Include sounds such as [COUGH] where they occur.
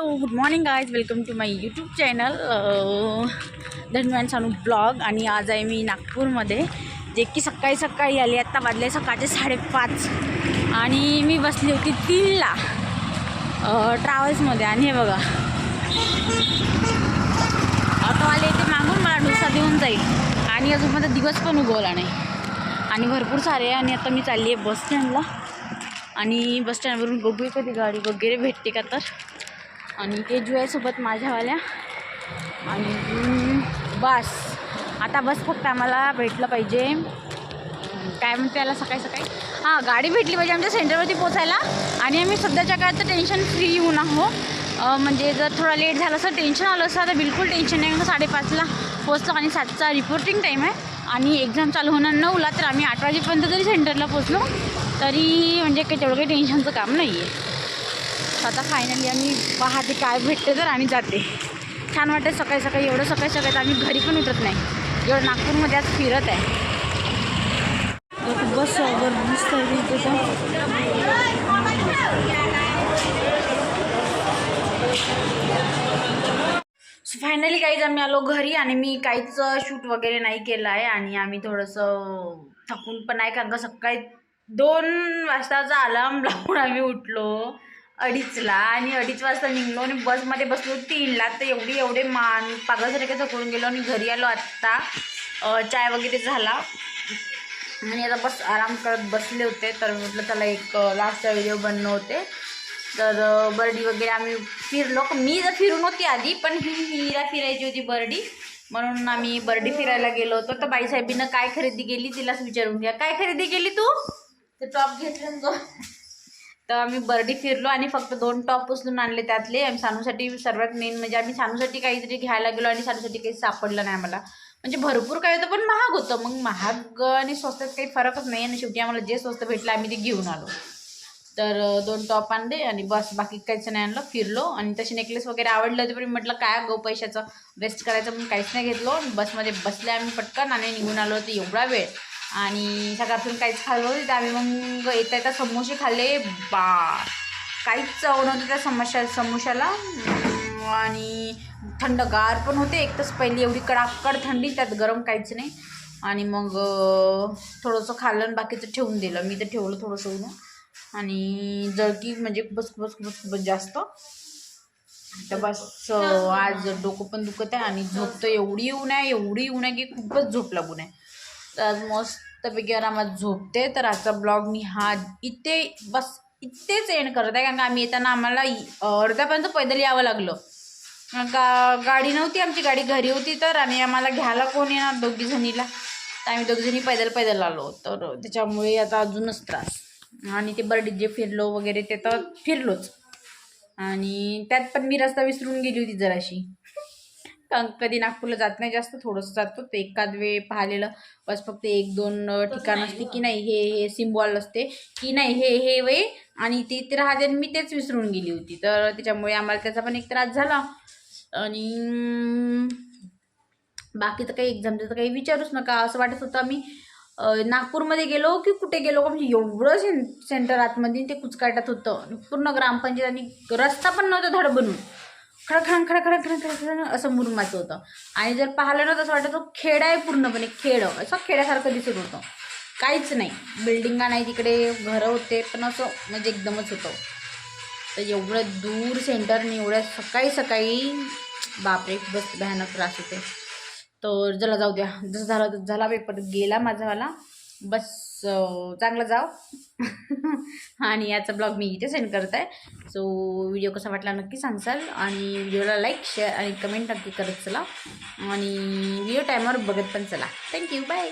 Hello good morning guys welcome to my YouTube channel धन्यवाद Sanu blog आणि आज आहे मी नागपूरमध्ये जे की सकाळी सकाळी आली. आत्ता वाजले सकाळचे साडेपाच. आणि मी बसली होती तीनला ट्रॅव्हल्समध्ये. आणि हे बघा ऑटोवाले ते मागून मला डोसा देऊन जाईल. आणि अजून माझा दिवस पण उगवला नाही. आणि भरपूर सारे आहे. आणि आता मी चालली आहे बस स्टँडला. आणि बस स्टँडवरून बघूया कधी गाडी वगैरे भेटते का तर. आणि ते जो आहे सोबत माझ्यावाल्या. आणि बस. आता बस फक्त आम्हाला भेटलं पाहिजे. काय म्हणते त्याला सकाळी सकाळी? हां गाडी भेटली पाहिजे आमच्या सेंटरवरती पोचायला. आणि आम्ही सध्याच्या काळात तर टेन्शन फ्री येऊन आहो. म्हणजे जर थोडा लेट झालं असं टेन्शन आलं असं तर बिलकुल टेन्शन नाही. म्हणजे साडेपाचला पोचलो आणि सातचा रिपोर्टिंग टाईम आहे. आणि एक्झाम चालू होणार नऊला तर आम्ही आठ वाजेपर्यंत जरी सेंटरला पोचलो तरी म्हणजे काही तेवढं काही टेन्शनचं काम नाही आहे तर आता फायनली आम्ही पाहते काय भेटते तर आम्ही जाते. छान वाटते सकाळी सकाळी एवढं सकाळी सकाळी तर आम्ही घरी पण उतरत नाही. एवढं नागपूरमध्ये आज फिरत आहे. बस दिसत आहे सो फायनली काहीच आम्ही आलो घरी आणि मी काहीच शूट वगैरे नाही केलं आहे आणि आम्ही थोडंसं थकून पण आहे कारण का सकाळी दोन वाजताचा अलार्म लावून आम्ही उठलो. अडीचला आणि अडीच वाजता निघलो आणि बसमध्ये बसलो तीनला. तर एवढी एवढे मान पागासारखे थकून गेलो आणि घरी आलो आत्ता. चाय वगैरे झाला. आणि आता बस आराम करत बसले होते. तर म्हटलं त्याला एक लास्टचा व्हिडिओ बनवते तर बर्डी वगैरे आम्ही फिरलो. मी जर फिरून होती आधी पण ही हिरा फिरायची होती बर्डी. म्हणून आम्ही बर्डी फिरायला गेलो होतो. तर बाईसाहेबीनं काय खरेदी केली तिलाच विचारून घ्या. काय खरेदी केली तू? ते टॉप घेतलं तर आम्ही बर्डी फिरलो आणि फक्त दोन टॉप उचलून आणले त्यातले. आम्ही सानूसाठी सर्वात मेन म्हणजे आम्ही सानूसाठी काहीतरी घ्यायला गेलो आणि सानूसाठी काही सापडलं नाही आम्हाला. म्हणजे भरपूर काही होतं पण महाग होतं. मग महाग आणि स्वस्तात काही फरकच नाही आणि शेवटी आम्हाला जे स्वस्त भेटलं आम्ही ते घेऊन आलो. तर दोन टॉप आणले आणि बस बाकी काहीच नाही आणलं. फिरलो आणि तसे नेकलेस वगैरे आवडलं होते पण मी म्हटलं काय गो पैशाचं? वेस्ट करायचं म्हणून काहीच नाही घेतलो. बसमध्ये बसले आम्ही पटकन आणि निघून आलो. होतो एवढा वेळ आणि सकाळपासून काहीच खाल्लं नव्हतं तर आम्ही मग येता येता समोसे खाल्ले. बा काहीच चव नव्हतं त्या समोशा समोशाला आणि थंडगार पण होते. एक तास पहिली एवढी कडाकड थंडी त्यात गरम काहीच नाही. आणि मग थोडंसं खाल्लं आणि बाकीचं ठेवून दिलं. मी तर ठेवलं थोडंसं ऊन आणि जळकी म्हणजे खूपच खूपच खूपच खूपच जास्त. तर बस आज डोकं पण दुखत आहे आणि झोप तर एवढी ऊन आहे एवढी ऊन आहे की खूपच झोप लागून आहे. तर आज मस्तपैकी आरामात झोपते. तर आजचा ब्लॉग मी हा इथे बस इथेच एंड करत आहे. कारण का आम्ही येताना आम्हाला अर्ध्यापर्यंत पैदल यावं लागलं. का गाडी नव्हती आमची गाडी घरी होती तर आणि आम्हाला घ्यायला कोण येणार दोघी जणीला. तर आम्ही दोघी जणी पैदल पैदल आलो. तर त्याच्यामुळे आता अजूनच त्रास. आणि ते बर्डीत जे फिरलो वगैरे ते तर फिरलोच. आणि त्यात पण मी रस्ता विसरून गेली होती जराशी. कधी नागपूरला जात नाही जास्त थोडंसं जातो. ते एखाद वेळ पाहिलेलं. बस फक्त एक दोन ठिकाण असते की नाही हे हे सिम्बॉल असते. की नाही हे हे वे आणि ते इथे राहते मी तेच विसरून गेली होती. तर त्याच्यामुळे आम्हाला त्याचा पण एक त्रास झाला. आणि बाकी तर काही एक्झामचं तर काही विचारूच नका. असं वाटत होतं आम्ही नागपूरमध्ये गेलो की कुठे गेलो? का म्हणजे एवढं सें सेंटर आतमध्ये ते कुचकाटात होतं. पूर्ण ग्रामपंचायत आणि रस्ता पण नव्हता धड बनून खडखड खडखड खडखड असं मुरुमाचं होतं. आणि जर पाहिलं ना तसं वाटतं तो खेड आहे पूर्णपणे खेड. असं खेड्यासारखं दिसत होतं. काहीच नाही. बिल्डिंगा नाही तिकडे घरं होते पण असं म्हणजे एकदमच होतं. तर एवढं दूर सेंटरने एवढ्या सकाळी सकाळी बापरे बस भयानक त्रास होते तर जला जाऊ द्या. जसं झालं तसं झाला पेपर गेला माझावाला बस चांगलं जाव [LAUGHS] आणि याचा ब्लॉग मी इथे सेंड करत आहे सो व्हिडिओ कसा वाटला नक्की सांगसाल आणि व्हिडिओला लाईक शेअर आणि कमेंट नक्की करत चला. आणि व्हिडिओ टायमावर बघत पण चला. Thank you bye